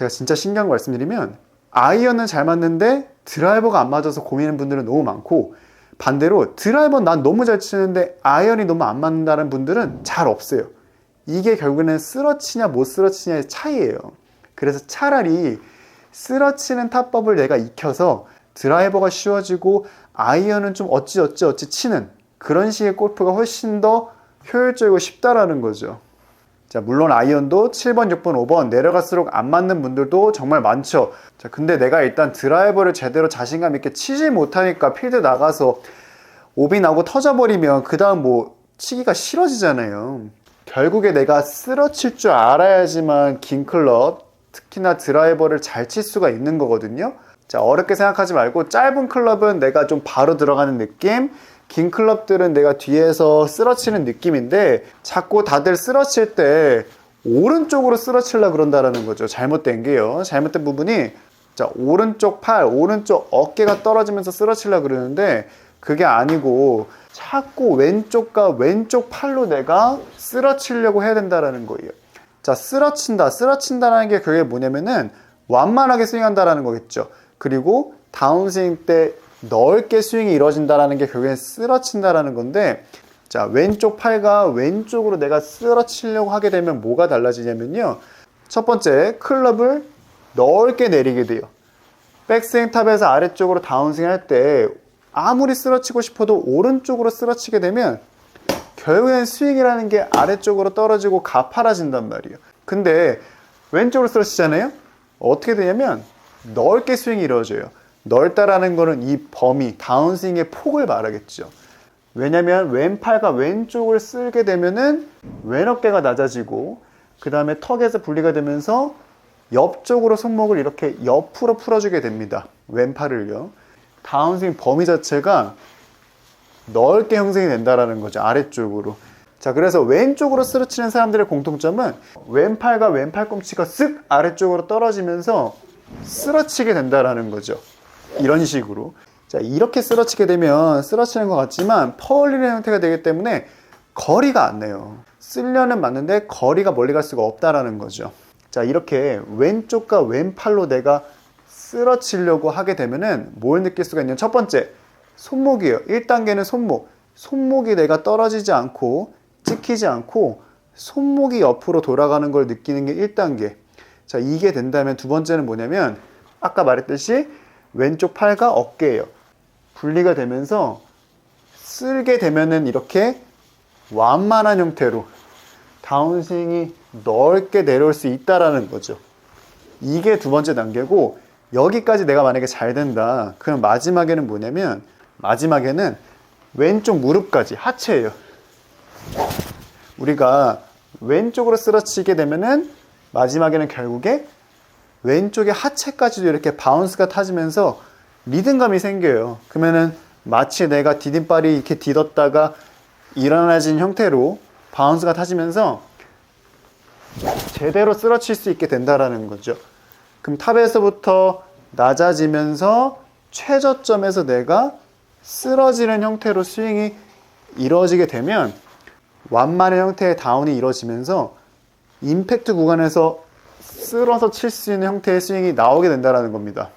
제가 진짜 신기한 거 말씀드리면 아이언은 잘 맞는데 드라이버가 안 맞아서 고민하는 분들은 너무 많고 반대로 드라이버는 난 너무 잘 치는데 아이언이 너무 안 맞는다는 분들은 잘 없어요. 이게 결국에는 쓰러치냐 못 쓰러치냐의 차이예요. 그래서 차라리 쓰러치는 타법을 내가 익혀서 드라이버가 쉬워지고 아이언은 좀 어찌 어찌 어찌 치는 그런 식의 골프가 훨씬 더 효율적이고 쉽다라는 거죠. 자, 물론 아이언도 7번, 6번, 5번 내려갈수록 안 맞는 분들도 정말 많죠. 자, 근데 내가 일단 드라이버를 제대로 자신감 있게 치지 못하니까 필드 나가서 오비 나고 터져버리면 그 다음 뭐 치기가 싫어지잖아요. 결국에 내가 쓰러칠 줄 알아야지만 긴 클럽, 특히나 드라이버를 잘 칠 수가 있는 거거든요. 자, 어렵게 생각하지 말고 짧은 클럽은 내가 좀 바로 들어가는 느낌, 긴 클럽들은 내가 뒤에서 쓰러치는 느낌인데 자꾸 다들 쓰러칠 때 오른쪽으로 쓰러치려 그런다라는 거죠. 잘못된 게요. 잘못된 부분이 자, 오른쪽 팔, 오른쪽 어깨가 떨어지면서 쓰러치려 그러는데 그게 아니고 자꾸 왼쪽과 왼쪽 팔로 내가 쓰러치려고 해야 된다라는 거예요. 자, 쓰러친다. 쓰러친다라는 게 그게 뭐냐면은 완만하게 스윙한다라는 거겠죠. 그리고 다운스윙 때 넓게 스윙이 이루어진다라는 게 결국엔 쓰러친다라는 건데 자, 왼쪽 팔과 왼쪽으로 내가 쓰러치려고 하게 되면 뭐가 달라지냐면요. 첫 번째, 클럽을 넓게 내리게 돼요. 백스윙 탑에서 아래쪽으로 다운스윙 할 때 아무리 쓰러치고 싶어도 오른쪽으로 쓰러치게 되면 결국엔 스윙이라는 게 아래쪽으로 떨어지고 가파라진단 말이에요. 근데 왼쪽으로 쓰러치잖아요? 어떻게 되냐면 넓게 스윙이 이루어져요. 넓다라는 거는 이 범위, 다운스윙의 폭을 말하겠죠. 왜냐면 왼팔과 왼쪽을 쓸게 되면은 왼 어깨가 낮아지고 그 다음에 턱에서 분리가 되면서 옆쪽으로 손목을 이렇게 옆으로 풀어주게 됩니다. 왼팔을요. 다운스윙 범위 자체가 넓게 형성이 된다라는 거죠. 아래쪽으로. 자, 그래서 왼쪽으로 쓰러치는 사람들의 공통점은 왼팔과 왼팔 꿈치가 쓱 아래쪽으로 떨어지면서 쓰러치게 된다라는 거죠. 이런 식으로. 자, 이렇게 쓰러치게 되면 쓰러치는 것 같지만 퍼올리는 형태가 되기 때문에 거리가 안 나요. 쓸려는 맞는데 거리가 멀리 갈 수가 없다라는 거죠. 자, 이렇게 왼쪽과 왼팔로 내가 쓰러치려고 하게 되면은 뭘 느낄 수가 있냐면 첫 번째, 손목이에요. 1단계는 손목. 손목이 내가 떨어지지 않고 찍히지 않고 손목이 옆으로 돌아가는 걸 느끼는 게 1단계. 자, 이게 된다면 두 번째는 뭐냐면 아까 말했듯이 왼쪽 팔과 어깨예요. 분리가 되면서 쓸게 되면은 이렇게 완만한 형태로 다운스윙이 넓게 내려올 수 있다라는 거죠. 이게 두 번째 단계고 여기까지 내가 만약에 잘 된다. 그럼 마지막에는 뭐냐면 마지막에는 왼쪽 무릎까지 하체예요. 우리가 왼쪽으로 쓰러치게 되면은 마지막에는 결국에 왼쪽의 하체까지도 이렇게 바운스가 타지면서 리듬감이 생겨요. 그러면은 마치 내가 디딤발이 이렇게 디뎠다가 일어나진 형태로 바운스가 타지면서 제대로 쓰러칠 수 있게 된다라는 거죠. 그럼 탑에서부터 낮아지면서 최저점에서 내가 쓰러지는 형태로 스윙이 이루어지게 되면 완만한 형태의 다운이 이루어지면서 임팩트 구간에서 쓸어서 칠 수 있는 형태의 스윙이 나오게 된다는 겁니다.